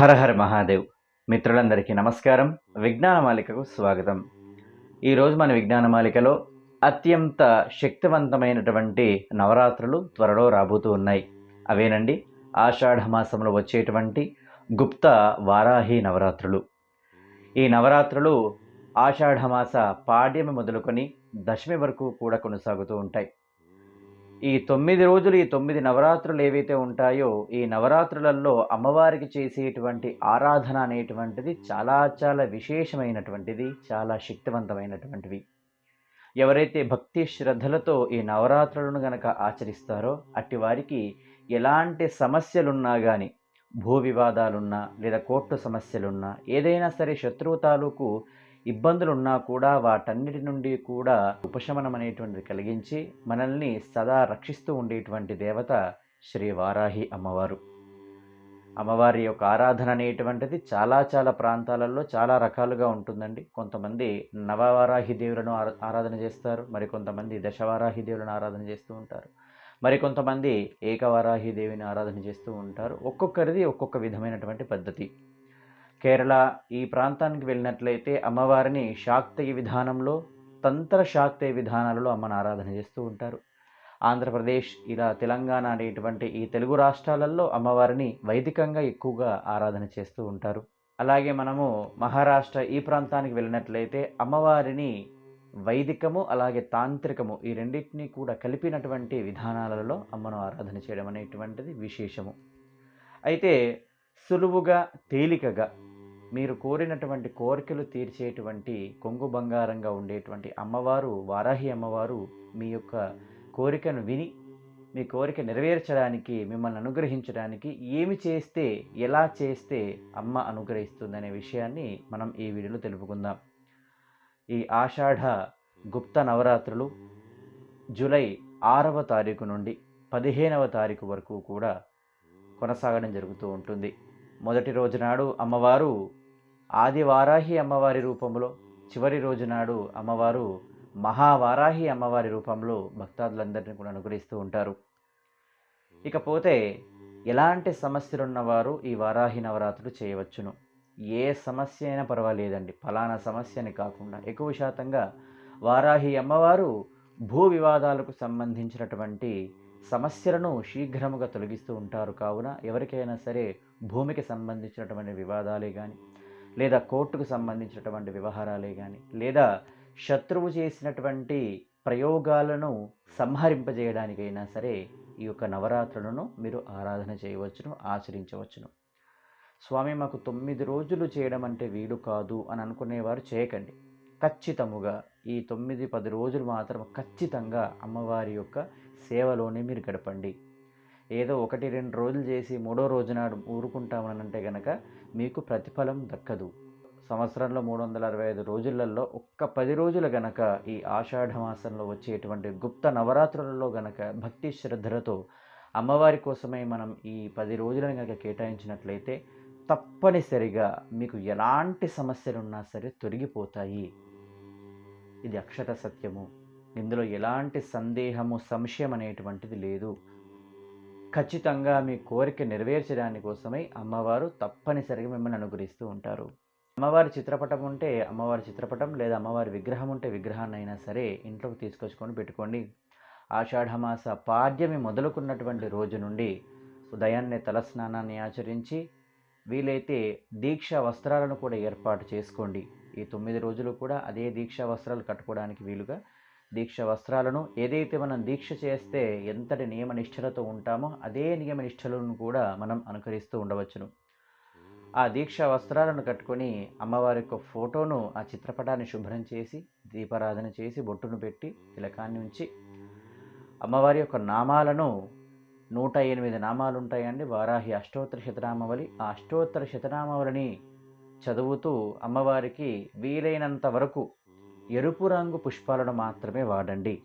హర హర మహాదేవ్. మిత్రులందరికీ నమస్కారం. విజ్ఞానమాలికకు స్వాగతం. ఈరోజు మన విజ్ఞానమాలికలో అత్యంత శక్తివంతమైనటువంటి నవరాత్రులు త్వరలో రాబోతూ ఉన్నాయి. అవేనండి? ఆషాఢ మాసంలో వచ్చేటువంటి గుప్త వారాహి నవరాత్రులు. ఈ నవరాత్రులు ఆషాఢమాస పాడ్యమి మొదలుకొని దశమి వరకు కూడా కొనసాగుతూ ఉంటాయి. ఈ తొమ్మిది రోజులు ఈ తొమ్మిది నవరాత్రులు ఏవైతే ఉంటాయో ఈ నవరాత్రులలో అమ్మవారికి చేసేటువంటి ఆరాధన అనేటువంటిది చాలా చాలా విశేషమైనటువంటిది చాలా శక్తివంతమైనటువంటివి ఎవరైతే భక్తి శ్రద్ధలతో ఈ నవరాత్రులను గనక ఆచరిస్తారో అట్టి వారికి ఎలాంటి సమస్యలున్నా కానీ భూ వివాదాలున్నా లేదా కోర్టు సమస్యలున్నా ఏదైనా సరే శత్రువు తాలూకు ఇబ్బందులున్నా కూడా వాటన్నిటి నుండి కూడా ఉపశమనం అనేటువంటిది కలిగించి మనల్ని సదా రక్షిస్తూ ఉండేటువంటి దేవత శ్రీ వారాహి అమ్మవారు. అమ్మవారి యొక్క ఆరాధన అనేటువంటిది చాలా చాలా ప్రాంతాలలో చాలా రకాలుగా ఉంటుందండి. కొంతమంది నవవారాహి దేవులను ఆరా- ఆరాధన చేస్తారు. మరి కొంతమంది దశవారాహి దేవులను ఆరాధన చేస్తూ ఉంటారు. మరి కొంతమంది ఏకవారాహి దేవిని ఆరాధన చేస్తూ ఉంటారు. ఒక్కొక్కరిది ఒక్కొక్క విధమైనటువంటి పద్ధతి. కేరళ ఈ ప్రాంతానికి వెళ్ళినట్లయితే అమ్మవారిని శాక్తయ విధానంలో తంత్ర శాక్తయ విధానాలలో అమ్మను ఆరాధన చేస్తూ ఉంటారు. ఆంధ్రప్రదేశ్ ఇలా తెలంగాణ అనేటువంటి ఈ తెలుగు రాష్ట్రాలలో అమ్మవారిని వైదికంగా ఎక్కువగా ఆరాధన చేస్తూ ఉంటారు. అలాగే మనము మహారాష్ట్ర ఈ ప్రాంతానికి వెళ్ళినట్లయితే అమ్మవారిని వైదికము అలాగే తాంత్రికము ఈ రెండింటినీ కూడా కలిపినటువంటి విధానాలలో అమ్మను ఆరాధన చేయడం అనేటువంటిది విశేషము. అయితే సులువుగా తేలికగా మీరు కోరినటువంటి కోరికలు తీర్చేటువంటి కొంగు బంగారంగా ఉండేటువంటి అమ్మవారు వారాహి అమ్మవారు మీ యొక్క కోరికను విని మీ కోరిక నెరవేర్చడానికి మిమ్మల్ని అనుగ్రహించడానికి ఏమి చేస్తే ఎలా చేస్తే అమ్మ అనుగ్రహిస్తుందనే విషయాన్ని మనం ఈ వీడియోలో తెలుపుకుందాం. ఈ ఆషాఢ గుప్త నవరాత్రులు జూలై ఆరవ తారీఖు నుండి పదిహేనవ తారీఖు వరకు కూడా కొనసాగడం జరుగుతూ ఉంటుంది. మొదటి రోజు నాడు అమ్మవారు ఆది వారాహి అమ్మవారి రూపంలో చివరి రోజు నాడు అమ్మవారు మహావారాహి అమ్మవారి రూపంలో భక్తాదులందరినీ కూడా అనుగ్రహిస్తూ ఉంటారు. ఇకపోతే ఎలాంటి సమస్యలున్నవారు ఈ వారాహి నవరాత్రులు చేయవచ్చును. ఏ సమస్య అయినా పర్వాలేదండి. ఫలానా సమస్యని కాకుండా ఎక్కువ శాతంగా వారాహి అమ్మవారు భూ వివాదాలకు సంబంధించినటువంటి సమస్యలను శీఘ్రముగా తొలగిస్తూ ఉంటారు. కావున ఎవరికైనా సరే భూమికి సంబంధించినటువంటి వివాదాలే కానీ లేదా కోర్టుకు సంబంధించినటువంటి వ్యవహారాలే కానీ లేదా శత్రువు చేసినటువంటి ప్రయోగాలను సంహరింపజేయడానికైనా సరే ఈ యొక్క నవరాత్రులను మీరు ఆరాధన చేయవచ్చును ఆచరించవచ్చును. స్వామి మాకు తొమ్మిది రోజులు చేయడం అంటే వీలు కాదు అని అనుకునేవారు చేయకండి. ఖచ్చితముగా ఈ తొమ్మిది పది రోజులు మాత్రం ఖచ్చితంగా అమ్మవారి యొక్క సేవలోనే మీరు గడపండి. ఏదో ఒకటి రెండు రోజులు చేసి మూడో రోజు నాడు కనుక మీకు ప్రతిఫలం దక్కదు. సంవత్సరంలో మూడు వందల అరవై ఐదు రోజులలో ఒక్క పది రోజులు గనక ఈ ఆషాఢమాసంలో వచ్చేటువంటి గుప్త నవరాత్రులలో గనక భక్తి శ్రద్ధలతో అమ్మవారి కోసమే మనం ఈ పది రోజులను కనుక కేటాయించినట్లయితే తప్పనిసరిగా మీకు ఎలాంటి సమస్యలున్నా సరే తొలగిపోతాయి. ఇది అక్షర సత్యము. ఇందులో ఎలాంటి సందేహము సంశయం అనేటువంటిది లేదు. ఖచ్చితంగా మీ కోరిక నెరవేర్చడాని కోసమై అమ్మవారు తప్పనిసరిగా మిమ్మల్ని అనుగ్రహిస్తూ ఉంటారు. అమ్మవారి చిత్రపటం ఉంటే అమ్మవారి చిత్రపటం లేదా అమ్మవారి విగ్రహం ఉంటే విగ్రహాన్ని అయినా సరే ఇంట్లోకి తీసుకొచ్చుకొని పెట్టుకోండి. ఆషాఢమాస పాడ్యమి మొదలుకున్నటువంటి రోజు నుండి ఉదయాన్నే తలస్నానాన్ని ఆచరించి వీలైతే దీక్ష వస్త్రాలను కూడా ఏర్పాటు చేసుకోండి. ఈ తొమ్మిది రోజులు కూడా అదే దీక్ష వస్త్రాలు కట్టుకోవడానికి వీలుగా దీక్ష వస్త్రాలను ఏదైతే మనం దీక్ష చేస్తే ఎంతటి నియమ నిష్ఠలతో ఉంటామో అదే నియమ నిష్ఠలను కూడా మనం అనుకరిస్తూ ఉండవచ్చును. ఆ దీక్ష వస్త్రాలను కట్టుకొని అమ్మవారి యొక్క ఫోటోను ఆ చిత్రపటాన్ని శుభ్రం చేసి దీపారాధన చేసి బొట్టును పెట్టి తిలకాన్ని ఉంచి అమ్మవారి యొక్క నామాలను నూట ఎనిమిది నామాలు ఉంటాయండి వారాహి అష్టోత్తర శతనామావళి. ఆ అష్టోత్తర శతనామావళిని చదువుతూ అమ్మవారికి వీలైనంత వరకు ఎరుపు రంగు పుష్పాలను మాత్రమే వాడండి.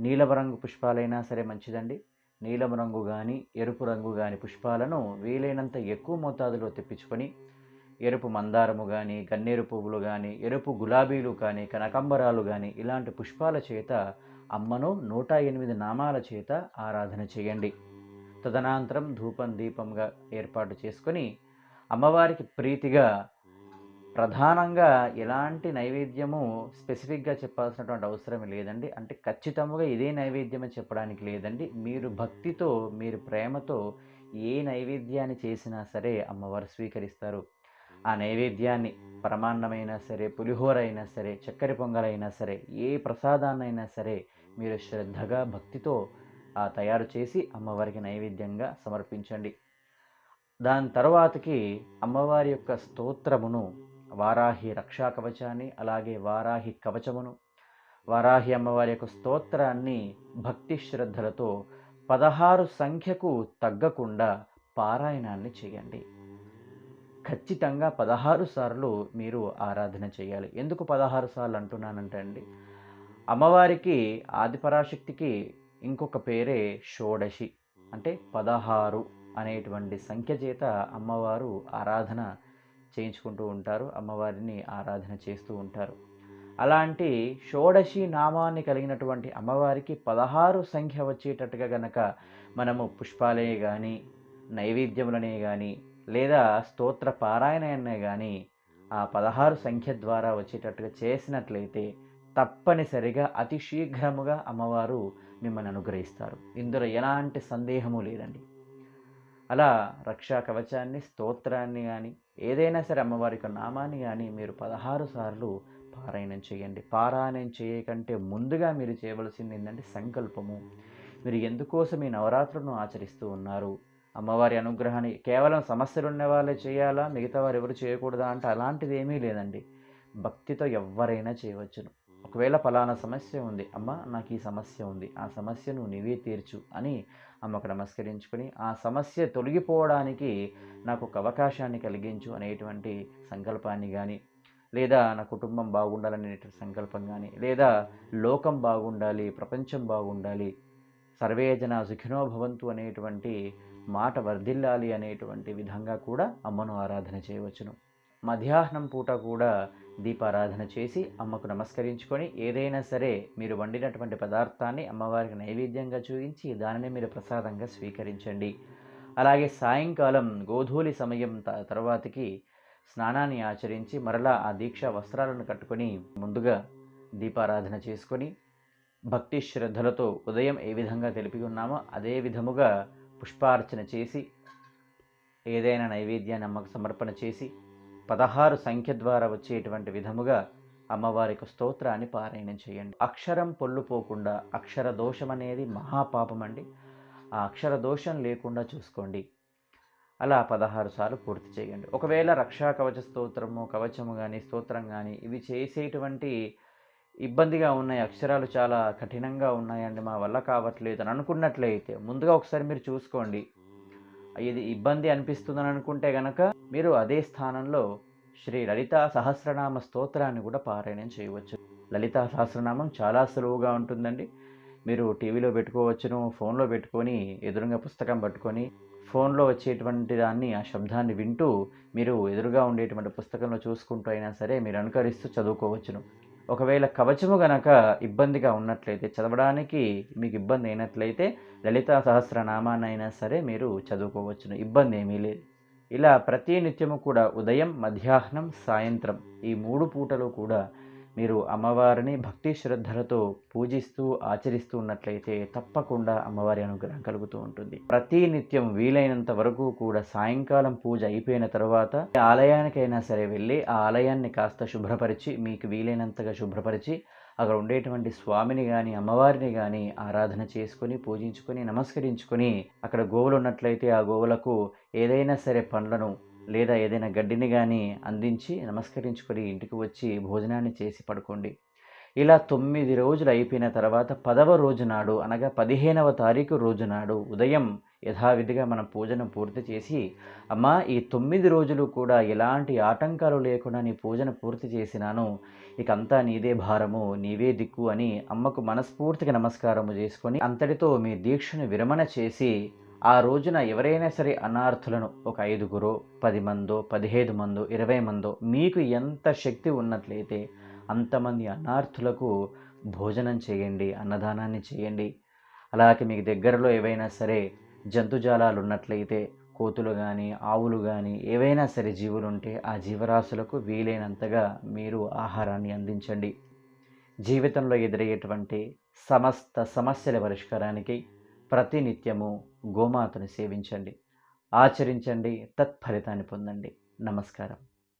నీలం రంగు పుష్పాలైనా సరే మంచిదండి. నీలం రంగు కానీ ఎరుపు రంగు కానీ పుష్పాలను వీలైనంత ఎక్కువ మోతాదులో తెప్పించుకొని ఎరుపు మందారము కానీ గన్నేరు పువ్వులు కానీ ఎరుపు గులాబీలు కానీ కనకంబరాలు కానీ ఇలాంటి పుష్పాల చేత అమ్మను నూట ఎనిమిది నామాల చేత ఆరాధన చేయండి. తదనంతరం ధూపం దీపంగా ఏర్పాటు చేసుకొని అమ్మవారికి ప్రీతిగా ప్రధానంగా ఎలాంటి నైవేద్యము స్పెసిఫిక్గా చెప్పాల్సినటువంటి అవసరం లేదండి. అంటే ఖచ్చితంగా ఇదే నైవేద్యమే చెప్పడానికి లేదండి. మీరు భక్తితో మీరు ప్రేమతో ఏ నైవేద్యాన్ని చేసినా సరే అమ్మవారు స్వీకరిస్తారు. ఆ నైవేద్యాన్ని పరమాన్నమైనా సరే పులిహోర అయినా సరే చక్కెర పొంగలైనా సరే ఏ ప్రసాదాన్నైనా సరే మీరు శ్రద్ధగా భక్తితో తయారు చేసి అమ్మవారికి నైవేద్యంగా సమర్పించండి. దాని తర్వాతకి అమ్మవారి యొక్క స్తోత్రమును వారాహి రక్షా కవచాన్ని అలాగే వారాహి కవచమును వారాహి అమ్మవారి యొక్క స్తోత్రాన్ని భక్తి శ్రద్ధలతో పదహారు సంఖ్యకు తగ్గకుండా పారాయణాన్ని చేయండి. ఖచ్చితంగా పదహారు సార్లు మీరు ఆరాధన చేయాలి. ఎందుకు పదహారు సార్లు అంటున్నానంటే అండి అమ్మవారికి ఆదిపరాశక్తికి ఇంకొక పేరే షోడశి అంటే పదహారు అనేటువంటి సంఖ్య చేత అమ్మవారు ఆరాధన చేయించుకుంటూ ఉంటారు అమ్మవారిని ఆరాధన చేస్తూ ఉంటారు. అలాంటి షోడశి నామాన్ని కలిగినటువంటి అమ్మవారికి పదహారు సంఖ్య వచ్చేటట్టుగా గనక మనము పుష్పాలే కానీ నైవేద్యములనే కానీ లేదా స్తోత్ర పారాయణనే కానీ ఆ పదహారు సంఖ్య ద్వారా వచ్చేటట్టుగా చేసినట్లయితే తప్పనిసరిగా అతి శీఘ్రముగా అమ్మవారు మిమ్మల్ని అనుగ్రహిస్తారు. ఇందులో ఎలాంటి సందేహము లేదండి. అలా రక్షా కవచాన్ని స్తోత్రాన్ని కానీ ఏదైనా సరే అమ్మవారి యొక్క నామాన్ని కానీ మీరు పదహారు సార్లు పారాయణం చేయండి. పారాయణం చేయకంటే ముందుగా మీరు చేయవలసింది ఏంటంటే సంకల్పము. మీరు ఎందుకోసం ఈ నవరాత్రులను ఆచరిస్తూ ఉన్నారు? అమ్మవారి అనుగ్రహాన్ని కేవలం సమస్యలు ఉన్న వాళ్ళే చేయాలా? మిగతా వారు ఎవరు చేయకూడదా అంటే అలాంటిది ఏమీ లేదండి. భక్తితో ఎవరైనా చేయవచ్చును ఒకవేళ ఫలానా సమస్య ఉంది అమ్మ నాకు ఈ సమస్య ఉంది. ఆ సమస్యను నువ్వే తీర్చు అని అమ్మకు నమస్కరించుకొని ఆ సమస్య తొలగిపోవడానికి నాకు ఒక అవకాశాన్ని కలిగించు అనేటువంటి సంకల్పాన్ని కానీ లేదా నా కుటుంబం బాగుండాలనే సంకల్పం కానీ లేదా లోకం బాగుండాలి ప్రపంచం బాగుండాలి సర్వే జన సుఖినో భవంతు అనేటువంటి మాట వర్ధిల్లాలి అనేటువంటి విధంగా కూడా అమ్మను ఆరాధన చేయవచ్చును. మధ్యాహ్నం పూట కూడా దీపారాధన చేసి అమ్మకు నమస్కరించుకొని ఏదైనా సరే మీరు వండినటువంటి పదార్థాన్ని అమ్మవారికి నైవేద్యంగా చూపించి దానిని మీరు ప్రసాదంగా స్వీకరించండి. అలాగే సాయంకాలం గోధూలి సమయం త- తర్వాతకి స్నానాన్ని ఆచరించి మరలా ఆ దీక్షా వస్త్రాలను కట్టుకొని ముందుగా దీపారాధన చేసుకొని భక్తి శ్రద్ధలతో ఉదయం ఏ విధంగా తెలిపి ఉన్నామో అదే విధముగా పుష్పార్చన చేసి ఏదైనా నైవేద్యాన్ని అమ్మకు సమర్పణ చేసి పదహారు సంఖ్య ద్వారా వచ్చేటువంటి విధముగా అమ్మవారికి స్తోత్రాన్ని పారాయణం చేయండి. అక్షరం పొల్లుపోకుండా అక్షర దోషం అనేది మహాపాపం అండి. ఆ అక్షర దోషం లేకుండా చూసుకోండి. అలా పదహారు సార్లు పూర్తి చేయండి. ఒకవేళ రక్షా కవచ స్తోత్రము కవచము కానీ స్తోత్రం కానీ ఇవి చేసేటువంటి ఇబ్బందిగా ఉన్నాయి అక్షరాలు చాలా కఠినంగా ఉన్నాయండి మా వల్ల కావట్లేదు అని అనుకున్నట్లయితే ముందుగా ఒకసారి మీరు చూసుకోండి. ఇది ఇబ్బంది అనిపిస్తుందని అనుకుంటే గనక మీరు అదే స్థానంలో శ్రీ లలితా సహస్రనామ స్తోత్రాన్ని కూడా పారాయణం చేయవచ్చు. లలితా సహస్రనామం చాలా సులువుగా ఉంటుందండి. మీరు టీవీలో పెట్టుకోవచ్చును ఫోన్లో పెట్టుకొని ఎదురుగా పుస్తకం పట్టుకొని ఫోన్లో వచ్చేటువంటి దాన్ని ఆ శబ్దాన్ని వింటూ మీరు ఎదురుగా ఉండేటువంటి పుస్తకంలో చూసుకుంటూ అయినా సరే మీరు అనుకరిస్తూ చదువుకోవచ్చును. ఒకవేళ కవచము గనక ఇబ్బందిగా ఉన్నట్లయితే చదవడానికి మీకు ఇబ్బంది అయినట్లయితే లలిత సహస్రనామానైనా సరే మీరు చదువుకోవచ్చును. ఇబ్బంది ఏమీ లేదు. ఇలా ప్రతి నిత్యము కూడా ఉదయం మధ్యాహ్నం సాయంత్రం ఈ మూడు పూటలు కూడా మీరు అమ్మవారిని భక్తి శ్రద్ధలతో పూజిస్తూ ఆచరిస్తూ ఉన్నట్లయితే తప్పకుండా అమ్మవారి అనుగ్రహం కలుగుతూ ఉంటుంది. ప్రతి నిత్యం వీలైనంత వరకు కూడా సాయంకాలం పూజ అయిపోయిన తర్వాత ఆలయానికైనా సరే వెళ్ళి ఆ ఆలయాన్ని కాస్త శుభ్రపరిచి మీకు వీలైనంతగా శుభ్రపరిచి అక్కడ ఉండేటువంటి స్వామిని కానీ అమ్మవారిని కానీ ఆరాధన చేసుకొని పూజించుకొని నమస్కరించుకొని అక్కడ గోవులు ఉన్నట్లయితే ఆ గోవులకు ఏదైనా సరే పండ్లను లేదా ఏదైనా గడ్డిని కానీ అందించి నమస్కరించుకొని ఇంటికి వచ్చి భోజనాన్ని చేసి పడుకోండి. ఇలా తొమ్మిది రోజులు అయిపోయిన తర్వాత పదవ రోజు నాడు అనగా పదిహేనవ తారీఖు రోజు నాడు ఉదయం యథావిధిగా మనం పూజను పూర్తి చేసి అమ్మా ఈ తొమ్మిది రోజులు కూడా ఎలాంటి ఆటంకాలు లేకుండా నీ పూజను పూర్తి చేసినాను. ఇక అంతా నీదే భారము నీవే దిక్కు అని అమ్మకు మనస్ఫూర్తిగా నమస్కారము చేసుకొని అంతటితో మీ దీక్షను విరమణ చేసి ఆ రోజున ఎవరైనా సరే అనార్థులను ఒక ఐదుగురో పది మందో పదిహేదు మందో ఇరవై మందో మీకు ఎంత శక్తి ఉన్నట్లయితే అంతమంది అనార్థులకు భోజనం చేయండి అన్నదానాన్ని చేయండి. అలాగే మీకు దగ్గరలో ఏవైనా సరే జంతుజాలాలు ఉన్నట్లయితే కోతులు కానీ ఆవులు కానీ ఏవైనా సరే జీవులు ఉంటే ఆ జీవరాశులకు వీలైనంతగా మీరు ఆహారాన్ని అందించండి. జీవితంలో ఎదురయ్యేటువంటి సమస్త సమస్యల పరిష్కారానికి ప్రతినిత్యము గోమాతను సేవించండి ఆచరించండి తత్ఫలితాన్ని పొందండి. నమస్కారం.